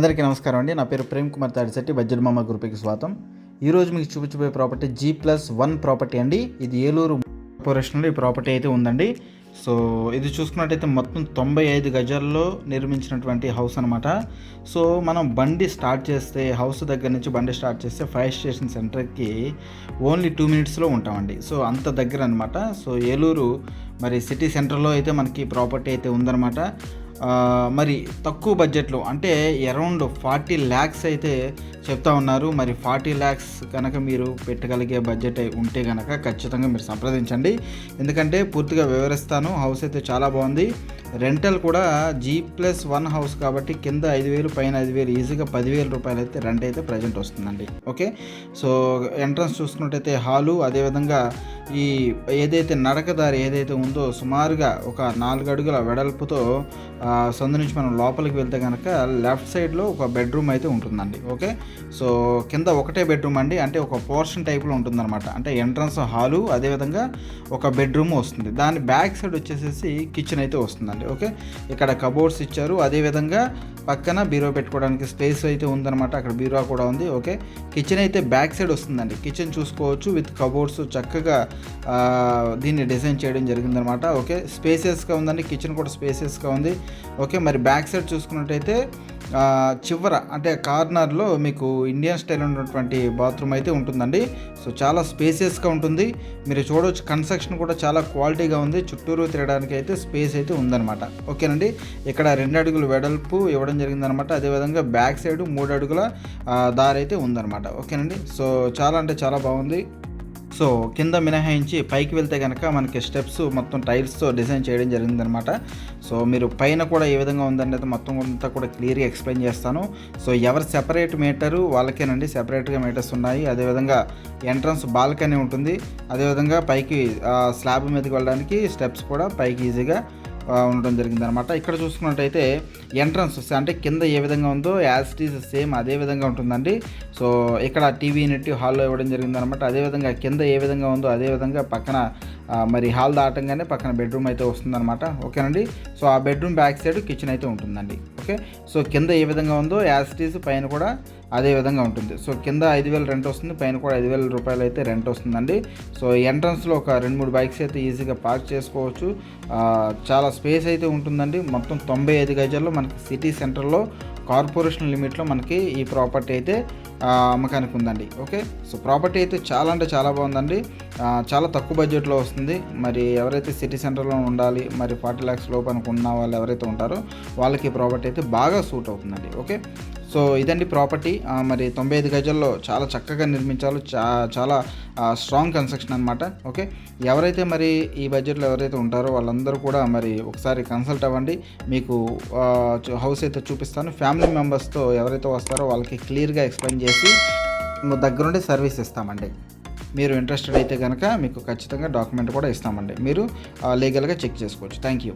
అందరికీ నమస్కారం అండి. నా పేరు ప్రేమ్ కుమార్ తాడిశెట్టి బజ్జలమామ గ్రూప్కి స్వాగతం. ఈరోజు మీకు చూపించబోయే property G plus one property అండి. ఇది ఏలూరు కార్పొరేషన్లో ఈ ప్రాపర్టీ అయితే ఉందండి. సో ఇది చూసుకున్నట్టయితే మొత్తం తొంభై ఐదు గజాల్లో నిర్మించినటువంటి హౌస్ అనమాట సో మనం బండి స్టార్ట్ చేస్తే హౌస్ దగ్గర నుంచి బండి స్టార్ట్ చేస్తే ఫైర్ స్టేషన్ సెంటర్కి ఓన్లీ టూ మినిట్స్లో ఉంటామండి. సో అంత దగ్గర అనమాట సో ఏలూరు మరి సిటీ సెంటర్లో అయితే మనకి ప్రాపర్టీ అయితే ఉందన్నమాట. మరి తక్కువ బడ్జెట్లో అంటే అరౌండ్ ఫార్టీ ల్యాక్స్ అయితే చెప్తా ఉన్నారు. మరి ఫార్టీ ల్యాక్స్ కనుక మీరు పెట్టగలిగే బడ్జెట్ అయి ఉంటే కనుక ఖచ్చితంగా మీరు సంప్రదించండి. ఎందుకంటే పూర్తిగా వివరిస్తాను హౌస్ అయితే చాలా బాగుంది. రెంటల్ కూడా జీ ప్లస్ వన్ హౌస్ కాబట్టి కింద ఐదు వేలు పైన ఐదు వేలు ఈజీగా పదివేల రూపాయలు అయితే రెంట్ అయితే ప్రజెంట్ వస్తుందండి. ఓకే సో ఎంట్రన్స్ చూసుకున్నట్టయితే హాలు అదేవిధంగా ఈ ఏదైతే నడకదారి ఏదైతే ఉందో సుమారుగా ఒక నాలుగు అడుగుల వెడల్పుతో సందు నుంచి మనం లోపలికి వెళ్తే కనుక లెఫ్ట్ సైడ్లో ఒక బెడ్రూమ్ అయితే ఉంటుందండి ఓకే? సో కింద ఒకటే బెడ్రూమ్ అండి అంటే ఒక పోర్షన్ టైప్లో ఉంటుందన్నమాట. అంటే ఎంట్రన్స్ హాలు అదేవిధంగా ఒక బెడ్రూమ్ వస్తుంది. దాని బ్యాక్ సైడ్ వచ్చేసేసి కిచెన్ అయితే వస్తుందండి ఓకే? ఇక్కడ కబోర్డ్స్ ఇచ్చారు అదేవిధంగా పక్కన బీరో పెట్టుకోవడానికి స్పేస్ అయితే ఉందన్నమాట. అక్కడ బీరో కూడా ఉంది ఓకే? కిచెన్ అయితే బ్యాక్ సైడ్ వస్తుందండి. కిచెన్ చూసుకోవచ్చు విత్ కబోర్డ్స్ చక్కగా దీన్ని డిజైన్ చేయడం జరిగిందనమాట ఓకే? స్పేసెస్గా ఉందండి కిచెన్ కూడా స్పేసెస్గా ఉంది. ఓకే మరి బ్యాక్ సైడ్ చూసుకున్నట్టయితే చివర అంటే కార్నర్లో మీకు ఇండియన్ స్టైల్ ఉన్నటువంటి బాత్రూమ్ అయితే ఉంటుందండి. సో చాలా స్పేసియస్గా ఉంటుంది. మీరు చూడవచ్చు కన్స్ట్రక్షన్ కూడా చాలా క్వాలిటీగా ఉంది. చుట్టూరు తిరగడానికి అయితే స్పేస్ అయితే ఉందన్నమాట. ఓకేనండి? ఇక్కడ రెండు అడుగులు వెడల్పు ఇవ్వడం జరిగిందనమాట అదేవిధంగా బ్యాక్ సైడ్ మూడు అడుగుల దారి అయితే ఉందన్నమాట. ఓకేనండి? సో చాలా అంటే చాలా బాగుంది. సో కింద మినహాయించి పైకి వెళ్తే కనుక మనకి స్టెప్స్ మొత్తం టైల్స్తో డిజైన్ చేయడం జరిగిందనమాట సో మీరు పైన కూడా ఏ విధంగా ఉందనేది మొత్తం అంతా కూడా క్లియర్గా ఎక్స్ప్లెయిన్ చేస్తాను. సో ఎవరు సెపరేట్ మీటరు వాళ్ళకేనండి. సెపరేట్గా మీటర్స్ ఉన్నాయి. అదేవిధంగా ఎంట్రన్స్ బాల్కనీ ఉంటుంది. అదేవిధంగా పైకి ఆ, స్లాబ్ మీదకి వెళ్ళడానికి స్టెప్స్ కూడా పైకి ఈజీగా ఉండడం జరిగింది అనమాట ఇక్కడ చూసుకున్నట్టయితే ఎంట్రన్స్ అంటే కింద ఏ విధంగా ఉందో యాజ్ ఇట్ ఈస్ సేమ్ అదే విధంగా ఉంటుందండి. సో ఇక్కడ టీవీ నెట్ హాల్లో ఇవ్వడం జరిగింది అనమాట అదేవిధంగా కింద ఏ విధంగా ఉందో అదే విధంగా పక్కన మరి హాల్ దాటంగానే పక్కన బెడ్రూమ్ అయితే వస్తుందన్నమాట. ఓకేనండి? సో ఆ బెడ్రూమ్ బ్యాక్ సైడ్ కిచెన్ అయితే ఉంటుందండి. ఓకే? సో కింద ఏ విధంగా ఉందో యాజ్ ఇట్ ఈస్ పైన కూడా అదే విధంగా ఉంటుంది. సో కింద ఐదు వేలు రెంట్ వస్తుంది పైన కూడా ఐదు వేల రూపాయలు అయితే రెంట్ వస్తుందండి. సో ఎంట్రన్స్లో ఒక రెండు మూడు బైక్స్ అయితే ఈజీగా పార్క్ చేసుకోవచ్చు. చాలా స్పేస్ అయితే ఉంటుందండి. మొత్తం తొంభై ఐదు గజాల్లో మనకి సిటీ సెంటర్లో కార్పొరేషన్ లిమిట్లో మనకి ఈ ప్రాపర్టీ అయితే అమ్మకానికి ఉందండి. ఓకే? సో ప్రాపర్టీ అయితే చాలా అంటే చాలా బాగుందండి. చాలా తక్కువ బడ్జెట్లో వస్తుంది. మరి ఎవరైతే సిటీ సెంటర్లో ఉండాలి మరి ఫార్టీ ల్యాక్స్ లోపు అనుకున్న వాళ్ళు ఎవరైతే ఉంటారో వాళ్ళకి ప్రాపర్టీ అయితే బాగా సూట్ అవుతుందండి. ఓకే? సో ఇదండి ప్రాపర్టీ. మరి తొంభై ఐదు గజల్లో చాలా చక్కగా నిర్మించాలి చా చాలా స్ట్రాంగ్ కన్స్ట్రక్షన్ అనమాట ఓకే? ఎవరైతే మరి ఈ బడ్జెట్లో ఎవరైతే ఉంటారో వాళ్ళందరూ కూడా మరి ఒకసారి కన్సల్ట్ అవ్వండి. మీకు హౌస్ అయితే చూపిస్తాను. ఫ్యామిలీ మెంబర్స్తో ఎవరైతే వస్తారో వాళ్ళకి క్లియర్గా ఎక్స్ప్లెయిన్ చేసి దగ్గరుండి సర్వీస్ ఇస్తామండి. మీరు ఇంట్రెస్టెడ్ అయితే కనుక మీకు ఖచ్చితంగా డాక్యుమెంట్ కూడా ఇస్తామండి. మీరు లీగల్గా చెక్ చేసుకోవచ్చు. Thank you